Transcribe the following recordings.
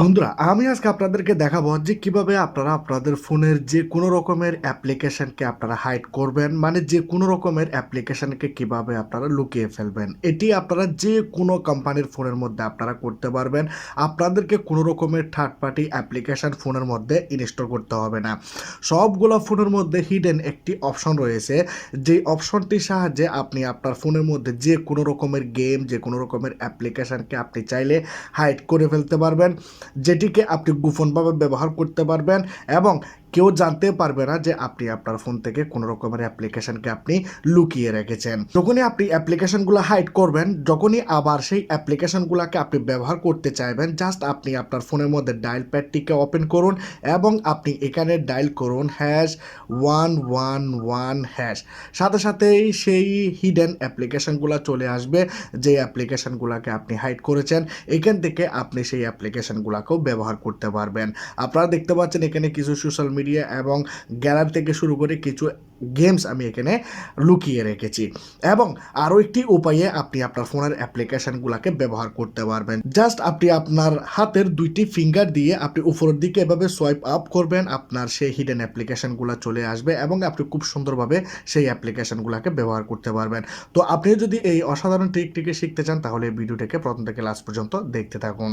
বন্ধুরা, আমি আজকে আপনাদেরকে দেখাবো যে কীভাবে আপনারা আপনাদের ফোনের যে কোনো রকমের অ্যাপ্লিকেশনকে আপনারা হাইড করবেন মানে যে কোনো রকমের অ্যাপ্লিকেশনকে কীভাবে আপনারা লুকিয়ে ফেলবেন। এটি আপনারা যে কোনো কোম্পানির ফোনের মধ্যে আপনারা করতে পারবেন। আপনাদেরকে কোনো রকমের থার্ড পার্টি অ্যাপ্লিকেশন ফোনের মধ্যে ইনস্টল করতে হবে না। সবগুলো ফোনের মধ্যে হিডেন একটি অপশন রয়েছে। যে অপশনটির সাহায্যে আপনি আপনার ফোনের মধ্যে যে কোনো রকমের গেম যে কোনো রকমের অ্যাপ্লিকেশনকে আপনি চাইলে হাইড করে ফেলতে পারবেন। যেটিকে আপনি গোপনভাবে ব্যবহার করতে পারবেন এবং কেউ জানতে পারবে না যে আপনি আপনার ফোন থেকে কোনো রকমের অ্যাপ্লিকেশনকে আপনি লুকিয়ে রেখেছেন। যখনই আপনি অ্যাপ্লিকেশনগুলো হাইড করবেন, যখনই আবার সেই অ্যাপ্লিকেশনগুলোকে আপনি ব্যবহার করতে চাইবেন জাস্ট আপনি আপনার ফোনের মধ্যে ডায়াল প্যাডটিকে ওপেন করুন এবং আপনি এখানে ডায়াল করুন hash one one one hash সাথে সাথেই সেই হিডেন অ্যাপ্লিকেশনগুলো চলে আসবে, যে অ্যাপ্লিকেশনগুলোকে আপনি হাইড করেছেন, এখান থেকে আপনি সেই অ্যাপ্লিকেশনগুলোকেও ব্যবহার করতে পারবেন। আপনারা দেখতে পাচ্ছেন এখানে কিছু সোশ্যাল মিডিয়া এবং গ্যালারি থেকে শুরু করে কিছু গেমস আমি এখানে লুকিয়ে রেখেছি। এবং আরও একটি উপায়ে আপনি আপনার ফোনের অ্যাপ্লিকেশনগুলোকে ব্যবহার করতে পারবেন। জাস্ট আপনি আপনার হাতের দুইটি ফিঙ্গার দিয়ে আপনি উপরের দিকে এভাবে সোয়াইপ আপ করবেন, আপনার সেই হিডেন অ্যাপ্লিকেশনগুলো চলে আসবে এবং আপনি খুব সুন্দরভাবে সেই অ্যাপ্লিকেশনগুলোকে ব্যবহার করতে পারবেন। তো আপনি যদি এই অসাধারণ ট্রিকটিকে শিখতে চান তাহলে ভিডিওটাকে প্রথম থেকে লাস্ট পর্যন্ত দেখতে থাকুন।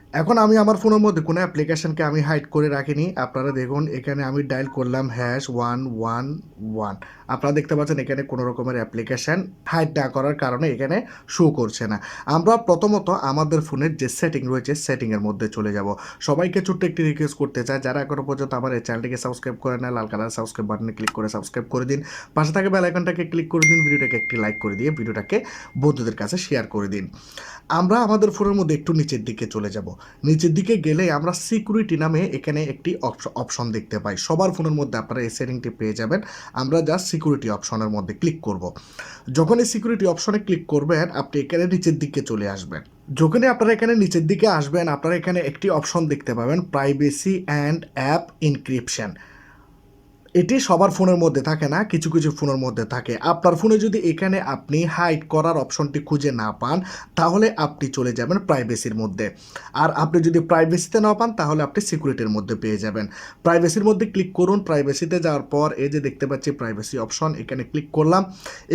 এখন আমি আমার ফোনের মধ্যে কোনো অ্যাপ্লিকেশনকে আমি হাইড করে রাখিনি। আপনারা দেখুন, এখানে আমি ডায়াল করলাম হ্যাশ ওয়ান ওয়ান ওয়ান আপনারা দেখতে পাচ্ছেন এখানে কোনো রকমের অ্যাপ্লিকেশন হাইড না করার কারণে এখানে শো করছে না। আমরা প্রথমত আমাদের ফোনের যে সেটিং রয়েছে সেটিংয়ের মধ্যে চলে যাব। সবাইকে ছোট্ট একটি রিকোয়েস্ট করতে চাই, যারা এখনও পর্যন্ত আমার এই চ্যানেলটিকে সাবস্ক্রাইব করে না লাল কালার সাবস্ক্রাইব বাটনে ক্লিক করে সাবস্ক্রাইব করে দিন। পাশে থাকা বেল আইকনটাকে ক্লিক করে দিন, ভিডিওটাকে একটি লাইক করে দিয়ে, ভিডিওটাকে বন্ধুদের কাছে শেয়ার করে দিন। আমরা আমাদের ফোনের মধ্যে একটু নিচের দিকে চলে যাব। নিচের দিকে গেলে আমরা সিকিউরিটি নামে এখানে একটি অপশন দেখতে পাই। সবার ফোনের মধ্যে আপনারা এই সেটিংটি পেয়ে যাবেন। আমরা জাস্ট সিকিউরিটি অপশনের মধ্যে ক্লিক করব। যখন এই সিকিউরিটি অপশনে ক্লিক করবেন, আপনি এখানে নিচের দিকে চলে আসবেন। যখনই আপনারা এখানে নিচের দিকে আসবেন, আপনারা এখানে একটি অপশন দেখতে পাবেন প্রাইভেসি অ্যান্ড অ্যাপ ইনক্রিপশন এটি সবার ফোনের মধ্যে থাকে না, কিছু কিছু ফোনের মধ্যে থাকে। আপনার ফোনে যদি এখানে আপনি হাইড করার অপশনটি খুঁজে না পান, তাহলে আপনি চলে যাবেন প্রাইভেসির মধ্যে। আর আপনি যদি প্রাইভেসিতে না পান, তাহলে আপনি সিকিউরিটির মধ্যে পেয়ে যাবেন। প্রাইভেসির মধ্যে ক্লিক করুন। প্রাইভেসিতে যাওয়ার পর এই যে দেখতে পাচ্ছি প্রাইভেসি অপশন এখানে ক্লিক করলাম।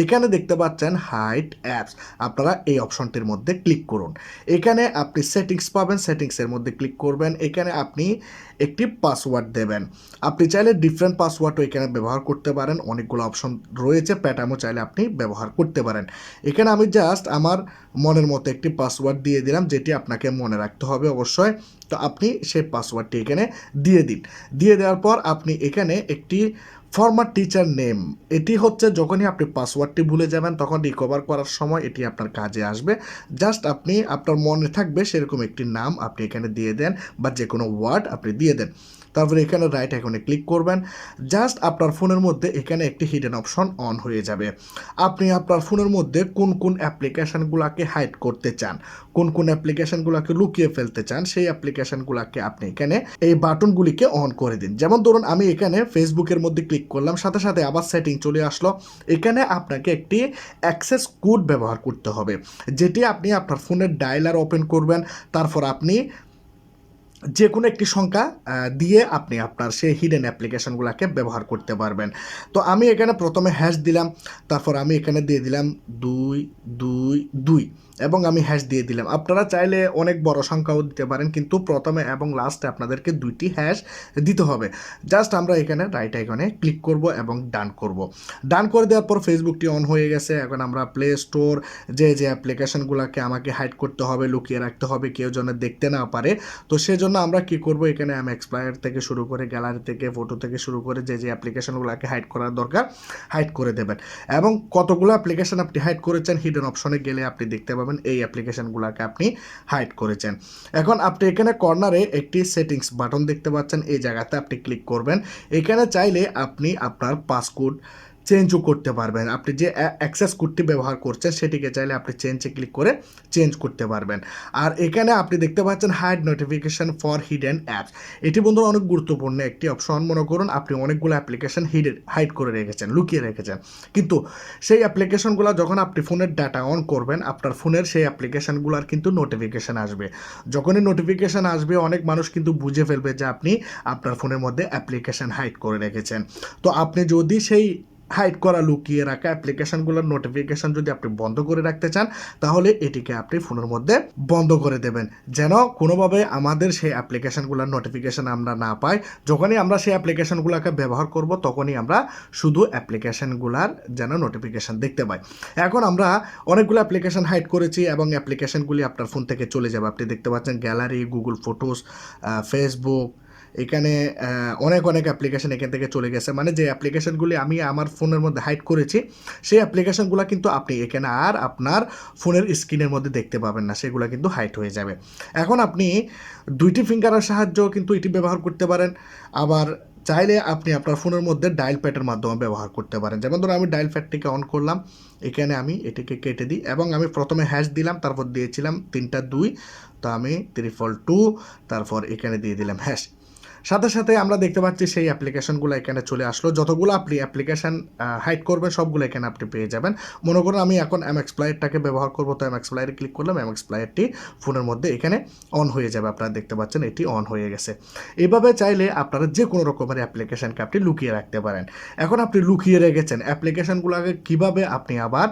এখানে দেখতে পাচ্ছেন হাইট অ্যাপস আপনারা এই অপশনটির মধ্যে ক্লিক করুন। এখানে আপনি সেটিংস পাবেন সেটিংসের মধ্যে ক্লিক করবেন। এখানে আপনি একটি পাসওয়ার্ড দেবেন। আপনি চাইলে ডিফারেন্ট পাসওয়ার্ডও এখানে ব্যবহার করতে পারেন। অনেকগুলো অপশন রয়েছে প্যাটার্নও চাইলে আপনি ব্যবহার করতে পারেন। এখানে আমি জাস্ট আমার মনের মতো একটি পাসওয়ার্ড দিয়ে দিলাম, যেটি আপনাকে মনে রাখতে হবে অবশ্যই। তো আপনি সেই পাসওয়ার্ডটি এখানে দিয়ে দিন। দিয়ে দেওয়ার পর আপনি এখানে একটি ফরমার টিচার নেম এটি হচ্ছে যখনই আপনি পাসওয়ার্ডটি ভুলে যাবেন, তখন রিকভার করার সময় এটি আপনার কাজে আসবে। জাস্ট আপনি, আপনার মনে থাকবে সেরকম একটি নাম আপনি এখানে দিয়ে দেন বা যে কোনো ওয়ার্ড আপনি দিয়ে দেন। তারপরে এখানে রাইট আইকনে ক্লিক করবেন। জাস্ট আপনার ফোনের মধ্যে এখানে একটি হিডেন অপশন অন হয়ে যাবে। আপনি আপনার ফোনের মধ্যে কোন কোন অ্যাপ্লিকেশানগুলোকে হাইড করতে চান, কোন কোন অ্যাপ্লিকেশানগুলোকে লুকিয়ে ফেলতে চান, সেই অ্যাপ্লিকেশানগুলোকে আপনি এখানে এই বাটনগুলিকে অন করে দিন। যেমন ধরুন, আমি এখানে ফেসবুকের মধ্যে ক্লিক করলাম, সাথে সাথে আবার সেটিং চলে আসলো। এখানে আপনাকে একটি অ্যাক্সেস কোড ব্যবহার করতে হবে, যেটি আপনি আপনার ফোনের ডায়লার ওপেন করবেন, তারপর আপনি যে কোনো একটি সংখ্যা দিয়ে আপনি আপনার সেই হিডেন অ্যাপ্লিকেশনগুলোকে ব্যবহার করতে পারবেন। তো আমি এখানে প্রথমে হ্যাশ দিলাম, তারপর আমি এখানে দিয়ে দিলাম দুই দুই দুই এবং আমি হ্যাশ দিয়ে দিলাম। আপনারা চাইলে অনেক বড় সংখ্যাও দিতে পারেন, কিন্তু প্রথমে এবং লাস্টে আপনাদেরকে দুইটি হ্যাশ দিতে হবে। জাস্ট আমরা এখানে রাইট আইকনে ক্লিক করব এবং ডান করব। ডান করে দেওয়ার পর ফেসবুকটি অন হয়ে গেছে। এখন আমরা প্লে স্টোর যে যে অ্যাপ্লিকেশনগুলোকে আমাকে হাইড করতে হবে, লুকিয়ে রাখতে হবে, কেউ যেন দেখতে না পারে। তো সেজন্য আমরা কি করব? এখানে আমি এক্সপায়ার থেকে শুরু করে গ্যালারি থেকে ফটো থেকে শুরু করে যে যে অ্যাপ্লিকেশনগুলোকে হাইড করার দরকার হাইড করে দেবেন। এবং কতগুলো অ্যাপ্লিকেশন আপনি হাইড করেছেন হিডেন অপশনে গেলে আপনি দেখতে পাবেন, এই অ্যাপ্লিকেশনগুলোকে আপনি হাইড করেছেন। এখন আপনি এখানে কর্নারে একটি সেটিংস বাটন দেখতে পাচ্ছেন, এই জায়গাতে আপনি ক্লিক করবেন। এখানে চাইলে আপনি আপনার পাসকোড চেঞ্জও করতে পারবেন। আপনি যে অ্যাক্সেস কোডটি ব্যবহার করছেন, সেটিকে চাইলে আপনি চেঞ্জে ক্লিক করে চেঞ্জ করতে পারবেন। আর এখানে আপনি দেখতে পাচ্ছেন hide notification for hidden apps এটি বন্ধুরা অনেক গুরুত্বপূর্ণ একটি অপশন মনে করুন, আপনি অনেকগুলো অ্যাপ্লিকেশন হিডেন হাইড করে রেখেছেন, লুকিয়ে রেখেছেন। কিন্তু সেই অ্যাপ্লিকেশনগুলো যখন আপনি ফোনের ডাটা অন করবেন, আপনার ফোনের সেই অ্যাপ্লিকেশনগুলোর কিন্তু নোটিফিকেশান আসবে। যখনই নোটিফিকেশান আসবে, অনেক মানুষ কিন্তু বুঝে ফেলবে যে আপনি আপনার ফোনের মধ্যে অ্যাপ্লিকেশান হাইড করে রেখেছেন। তো আপনি যদি সেই হাইড করা, লুকিয়ে রাখা অ্যাপ্লিকেশনগুলোর নোটিফিকেশন যদি আপনি বন্ধ করে রাখতে চান, তাহলে এটিকে আপনি ফোনের মধ্যে বন্ধ করে দেবেন। যেন কোনোভাবে আমাদের সেই অ্যাপ্লিকেশনগুলোর নোটিফিকেশন আমরা না পাই। যখনই আমরা সেই অ্যাপ্লিকেশনগুলোকে ব্যবহার করব, তখনই আমরা শুধু অ্যাপ্লিকেশনগুলার যেন নোটিফিকেশন দেখতে পাই। এখন আমরা অনেকগুলো অ্যাপ্লিকেশন হাইড করেছি এবং অ্যাপ্লিকেশনগুলি আপনার ফোন থেকে চলে যাবে। আপনি দেখতে পাচ্ছেন গ্যালারি গুগল ফটোস ফেসবুক এখানে অনেক অনেক অ্যাপ্লিকেশন এখান থেকে চলে গেছে। মানে যে অ্যাপ্লিকেশনগুলি আমি আমার ফোনের মধ্যে হাইড করেছি, সেই অ্যাপ্লিকেশনগুলো কিন্তু আপনি এখানে আর আপনার ফোনের স্ক্রিনের মধ্যে দেখতে পাবেন না, সেগুলো কিন্তু হাইড হয়ে যাবে। এখন আপনি দুইটি ফিঙ্গারের সাহায্য কিন্তু এটি ব্যবহার করতে পারেন। আবার চাইলে আপনি আপনার ফোনের মধ্যে ডায়াল প্যাডের মাধ্যমে ব্যবহার করতে পারেন। যেমন ধরুন, আমি ডায়াল প্যাডটিকে অন করলাম, এখানে আমি এটিকে কেটে দিই এবং আমি প্রথমে হ্যাশ দিলাম, তারপর দিয়েছিলাম তিনটা, দুই, তো আমি ত্রিফল টু তারপর এখানে দিয়ে দিলাম হ্যাশ সাথে সাথে আমরা দেখতে পাচ্ছি সেই অ্যাপ্লিকেশনগুলো এখানে চলে আসলো। যতগুলো আপনি অ্যাপ্লিকেশন হাইড করবেন, সবগুলো এখানে আপনি পেয়ে যাবেন। মনে করুন আমি এখন এম এক্সপ্লায়ারটাকে ব্যবহার করব, তো এম এক্স এক্সপ্লায়ারে ক্লিক করলাম এম এক্সপ্লায়ারটি ফোনের মধ্যে এখানে অন হয়ে যাবে। আপনারা দেখতে পাচ্ছেন এটি অন হয়ে গেছে। এভাবে চাইলে আপনারা যে কোনো রকমের অ্যাপ্লিকেশনকে আপনি লুকিয়ে রাখতে পারেন। এখন আপনি লুকিয়ে রেখেছেন। অ্যাপ্লিকেশনগুলোকে কীভাবে আপনি আবার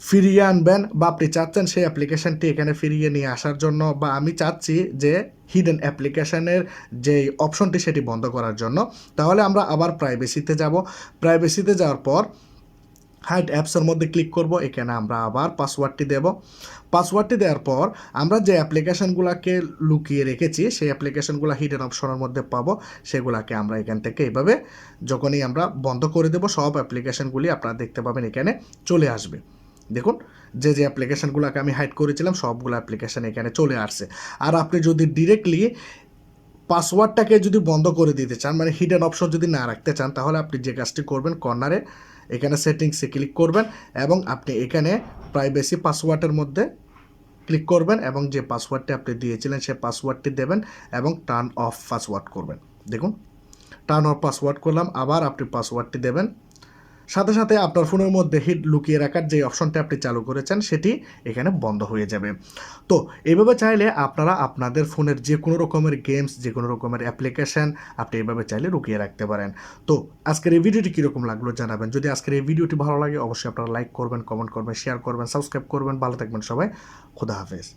ফিরিয়ে আনবেন বা আপনি চাচ্ছেন সেই অ্যাপ্লিকেশনটি এখানে ফিরিয়ে নিয়ে আসার জন্য, বা আমি চাচ্ছি যে হিডেন অ্যাপ্লিকেশানের যেই অপশনটি সেটি বন্ধ করার জন্য। তাহলে আমরা আবার প্রাইভেসিতে যাব। প্রাইভেসিতে যাওয়ার পর হাইড অ্যাপসের মধ্যে ক্লিক করব, এখানে আমরা আবার পাসওয়ার্ডটি দেব। পাসওয়ার্ডটি দেওয়ার পর আমরা যে অ্যাপ্লিকেশনগুলোকে লুকিয়ে রেখেছি, সেই অ্যাপ্লিকেশনগুলো হিডেন অপশনের মধ্যে পাবো। সেগুলোকে আমরা এখান থেকে এইভাবে যখনই আমরা বন্ধ করে দেব, সব অ্যাপ্লিকেশনগুলি আপনারা দেখতে পাবেন এখানে চলে আসবে। দেখুন, যে যে অ্যাপ্লিকেশনগুলোকে আমি হাইড করেছিলাম, সবগুলো অ্যাপ্লিকেশন এখানে চলে আসছে। আর আপনি যদি ডিরেক্টলি পাসওয়ার্ডটাকে যদি বন্ধ করে দিতে চান মানে হিডেন অপশন যদি না রাখতে চান, তাহলে আপনি যে কাজটি করবেন কর্নারে এখানে সেটিংসে ক্লিক করবেন এবং আপনি এখানে প্রাইভেসি পাসওয়ার্ডের মধ্যে ক্লিক করবেন এবং যে পাসওয়ার্ডটি আপনি দিয়েছিলেন সেই পাসওয়ার্ডটি দেবেন এবং টার্ন অফ পাসওয়ার্ড করবেন। দেখুন টার্ন অফ পাসওয়ার্ড করলাম, আবার আপনি পাসওয়ার্ডটি দেবেন। সাথে সাথে আপনার ফোনের মধ্যে হিট লুকিয়ে রাখার যে অপশনটা আপনি চালু করেছেন, সেটি এখানে বন্ধ হয়ে যাবে। তো এভাবে চাইলে আপনারা আপনাদের ফোনের যে কোনো রকমের গেমস যে কোনো রকমের অ্যাপ্লিকেশন আপনি এভাবে চাইলে লুকিয়ে রাখতে পারেন। তো আজকের এই ভিডিওটি কীরকম লাগল জানাবেন। যদি আজকের এই ভিডিওটি ভালো লাগে, অবশ্যই আপনারা লাইক করবেন কমেন্ট করবেন শেয়ার করবেন সাবস্ক্রাইব করবেন। ভালো থাকবেন সবাই। খুদা হাফেজ।